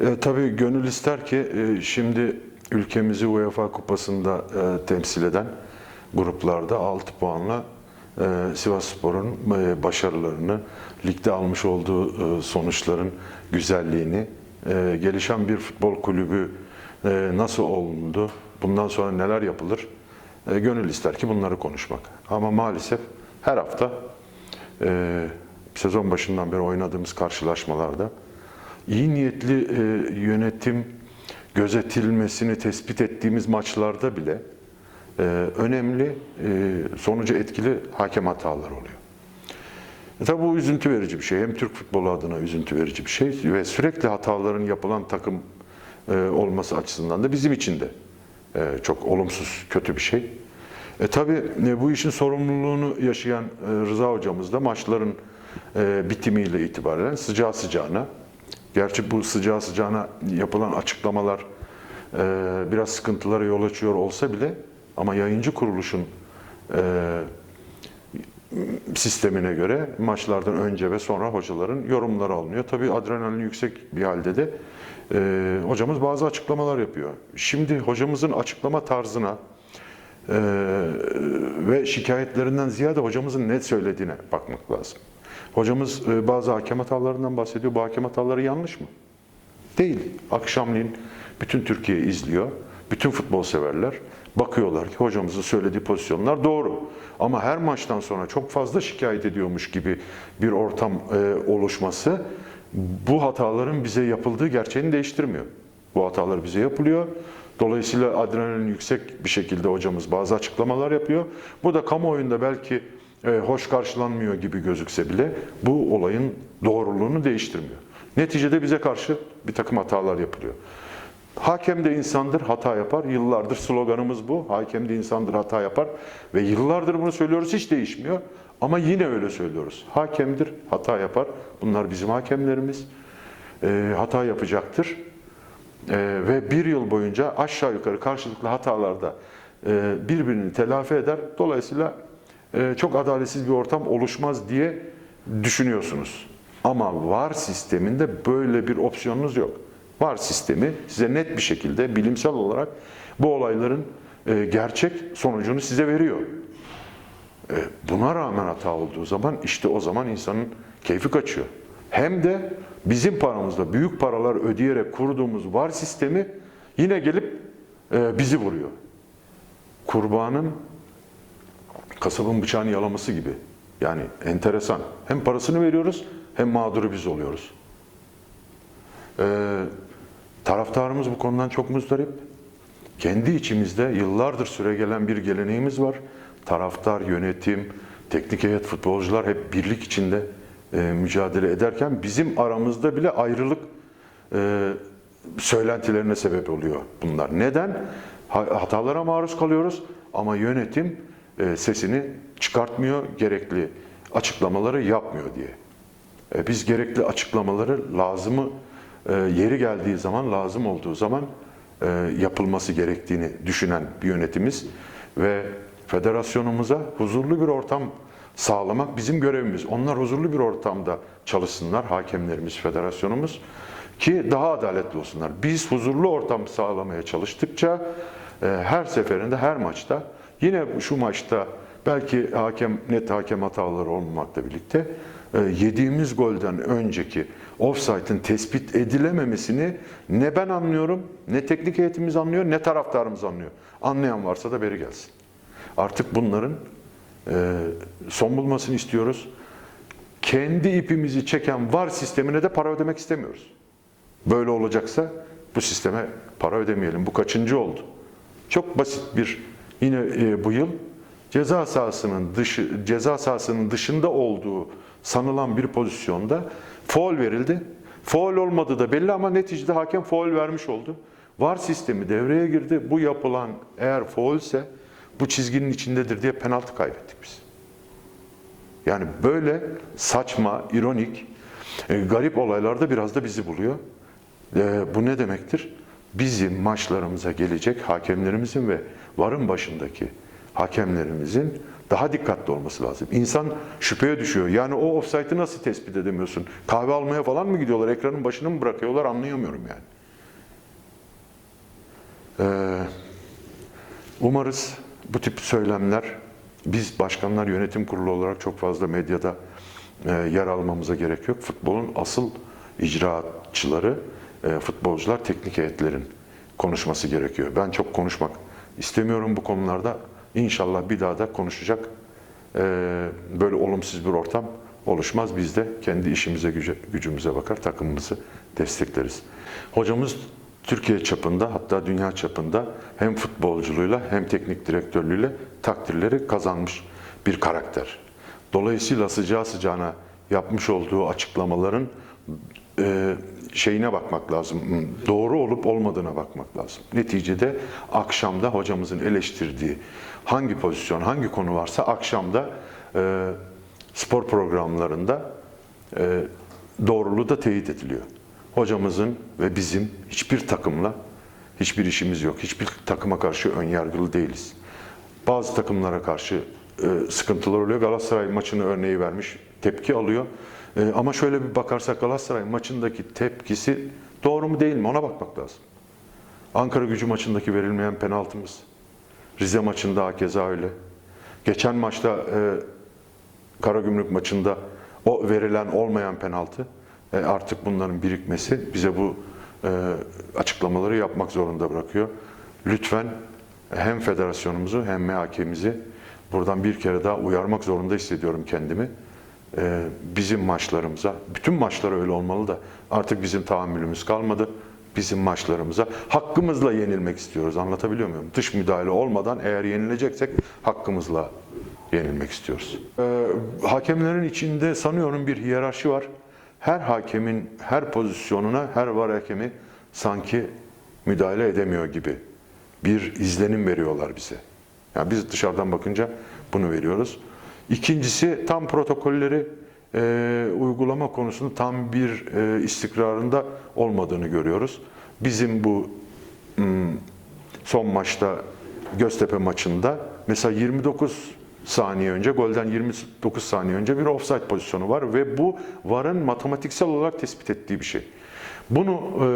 E, tabii gönül ister ki e, şimdi ülkemizi UEFA Kupası'nda e, temsil eden gruplarda 6 puanla e, Sivasspor'un e, başarılarını, ligde almış olduğu e, sonuçların güzelliğini, e, gelişen bir futbol kulübü e, nasıl olundu, bundan sonra neler yapılır, e, gönül ister ki bunları konuşmak. Ama maalesef her hafta e, sezon başından beri oynadığımız karşılaşmalarda iyi niyetli e, yönetim gözetilmesini tespit ettiğimiz maçlarda bile e, önemli e, sonucu etkili hakem hataları oluyor. E tabi bu üzüntü verici bir şey. Hem Türk futbolu adına üzüntü verici bir şey ve sürekli hataların yapılan takım e, olması açısından da bizim için de e, çok olumsuz, kötü bir şey. E tabi bu işin sorumluluğunu yaşayan e, Rıza hocamız da maçların e, bitimiyle itibaren sıcağı sıcağına, gerçi bu sıcağı sıcağına yapılan açıklamalar e, biraz sıkıntılara yol açıyor olsa bile ama yayıncı kuruluşun e, sistemine göre maçlardan önce ve sonra hocaların yorumları alınıyor. Tabii adrenalin yüksek bir halde de e, hocamız bazı açıklamalar yapıyor. Şimdi hocamızın açıklama tarzına e, ve şikayetlerinden ziyade hocamızın ne söylediğine bakmak lazım. Hocamız e, bazı hakem hatalarından bahsediyor. Bu hakem hataları yanlış mı? Değil. Akşamleyin bütün Türkiye izliyor. Bütün futbol severler bakıyorlar ki hocamızın söylediği pozisyonlar doğru. Ama her maçtan sonra çok fazla şikayet ediyormuş gibi bir ortam e, oluşması bu hataların bize yapıldığı gerçeğini değiştirmiyor. Bu hatalar bize yapılıyor. Dolayısıyla adrenalin yüksek bir şekilde hocamız bazı açıklamalar yapıyor. Bu da kamuoyunda belki hoş karşılanmıyor gibi gözükse bile bu olayın doğruluğunu değiştirmiyor. Neticede bize karşı bir takım hatalar yapılıyor. Hakem de insandır, hata yapar. Yıllardır sloganımız bu. Hakem de insandır, hata yapar. Ve yıllardır bunu söylüyoruz, hiç değişmiyor. Ama yine öyle söylüyoruz. Hakemdir, hata yapar. Bunlar bizim hakemlerimiz. E, hata yapacaktır. E, ve bir yıl boyunca aşağı yukarı karşılıklı hatalarda e, birbirini telafi eder. Dolayısıyla e, çok adaletsiz bir ortam oluşmaz diye düşünüyorsunuz. Ama VAR sisteminde böyle bir opsiyonunuz yok. VAR sistemi size net bir şekilde bilimsel olarak bu olayların e, gerçek sonucunu size veriyor. E, Buna rağmen hata olduğu zaman işte o zaman insanın keyfi kaçıyor. Hem de bizim paramızla büyük paralar ödeyerek kurduğumuz VAR sistemi yine gelip e, bizi vuruyor. Kurbanın kasabın bıçağını yalaması gibi. Yani enteresan. Hem parasını veriyoruz hem mağduru biz oluyoruz. Ee, taraftarımız bu konudan çok muzdarip. Kendi içimizde yıllardır süre gelen bir geleneğimiz var. Taraftar, yönetim, teknik heyet, futbolcular hep birlik içinde e, mücadele ederken bizim aramızda bile ayrılık e, söylentilerine sebep oluyor bunlar. Neden? Ha- Hatalara maruz kalıyoruz ama yönetim e, sesini çıkartmıyor, gerekli açıklamaları yapmıyor diye. E, Biz gerekli açıklamaları lazımı e, yeri geldiği zaman, lazım olduğu zaman yapılması gerektiğini düşünen bir yönetimiz ve federasyonumuza huzurlu bir ortam sağlamak bizim görevimiz. Onlar huzurlu bir ortamda çalışsınlar, hakemlerimiz, federasyonumuz ki daha adaletli olsunlar. Biz huzurlu ortam sağlamaya çalıştıkça her seferinde, her maçta yine şu maçta belki hakem net hakem hataları olmamakla birlikte e, yediğimiz golden önceki offside'ın tespit edilememesini ne ben anlıyorum, ne teknik heyetimiz anlıyor, ne taraftarımız anlıyor. Anlayan varsa da beri gelsin. Artık bunların e, son bulmasını istiyoruz. Kendi ipimizi çeken var sistemine de para ödemek istemiyoruz. Böyle olacaksa bu sisteme para ödemeyelim. Bu kaçıncı oldu? Çok basit bir yine e, bu yıl ceza sahasının dışı ceza sahasının dışında olduğu sanılan bir pozisyonda faul verildi. Faul olmadığı da belli ama neticede hakem faul vermiş oldu. VAR sistemi devreye girdi. Bu yapılan eğer faulse bu çizginin içindedir diye penaltı kaybettik biz. Yani böyle saçma, ironik, e, garip olaylarda biraz da bizi buluyor. E, bu ne demektir? Bizim maçlarımıza gelecek hakemlerimizin ve varın başındaki hakemlerimizin daha dikkatli olması lazım. İnsan şüpheye düşüyor. Yani o offside'ı nasıl tespit edemiyorsun? Kahve almaya falan mı gidiyorlar? Ekranın başını mı bırakıyorlar? Anlayamıyorum yani. Ee, umarız bu tip söylemler biz başkanlar yönetim kurulu olarak çok fazla medyada e, yer almamıza gerek yok. Futbolun asıl icraatçıları futbolcular, teknik heyetlerin konuşması gerekiyor. Ben çok konuşmak istemiyorum bu konularda. İnşallah bir daha da konuşacak e, böyle olumsuz bir ortam oluşmaz. Biz de kendi işimize, gücümüze bakar, takımımızı destekleriz. Hocamız Türkiye çapında hatta dünya çapında hem futbolculuğuyla hem teknik direktörlüğüyle takdirleri kazanmış bir karakter. Dolayısıyla sıcağı sıcağına yapmış olduğu açıklamaların e, şeyine bakmak lazım. Doğru olup olmadığına bakmak lazım. Neticede akşamda hocamızın eleştirdiği hangi pozisyon, hangi konu varsa akşamda e, spor programlarında e, doğruluğu da teyit ediliyor. Hocamızın ve bizim hiçbir takımla hiçbir işimiz yok. Hiçbir takıma karşı ön yargılı değiliz. Bazı takımlara karşı e, sıkıntılar oluyor. Galatasaray maçını örneği vermiş, tepki alıyor. E, ama şöyle bir bakarsak Galatasaray maçındaki tepkisi doğru mu değil mi ona bakmak lazım. Ankara gücü maçındaki verilmeyen penaltımız, Rize maçında hakeza öyle. Geçen maçta e, Karagümrük maçında o verilen olmayan penaltı e, artık bunların birikmesi bize bu e, açıklamaları yapmak zorunda bırakıyor. Lütfen hem federasyonumuzu hem MHK'mizi buradan bir kere daha uyarmak zorunda hissediyorum kendimi. E, bizim maçlarımıza, bütün maçlar öyle olmalı da artık bizim tahammülümüz kalmadı. Bizim maçlarımıza hakkımızla yenilmek istiyoruz. Anlatabiliyor muyum? Dış müdahale olmadan eğer yenileceksek hakkımızla yenilmek istiyoruz. Ee, hakemlerin içinde sanıyorum bir hiyerarşi var. Her hakemin her pozisyonuna her var hakemi sanki müdahale edemiyor gibi bir izlenim veriyorlar bize. Yani biz dışarıdan bakınca bunu veriyoruz. İkincisi tam protokolleri e, uygulama konusunda tam bir e, istikrarında olmadığını görüyoruz. Bizim bu son maçta Göztepe maçında mesela 29 saniye önce, golden 29 saniye önce bir offside pozisyonu var ve bu VAR'ın matematiksel olarak tespit ettiği bir şey. Bunu e,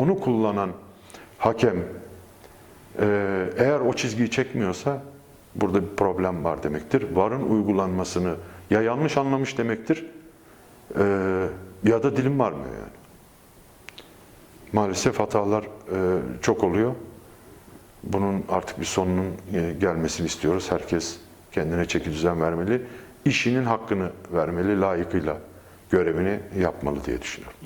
onu kullanan hakem e, eğer o çizgiyi çekmiyorsa burada bir problem var demektir. VAR'ın uygulanmasını ya yanlış anlamış demektir e, ya da dilim varmıyor yani. Maalesef hatalar e, çok oluyor. Bunun artık bir sonunun e, gelmesini istiyoruz. Herkes kendine çeki düzen vermeli. İşinin hakkını vermeli, layıkıyla görevini yapmalı diye düşünüyorum.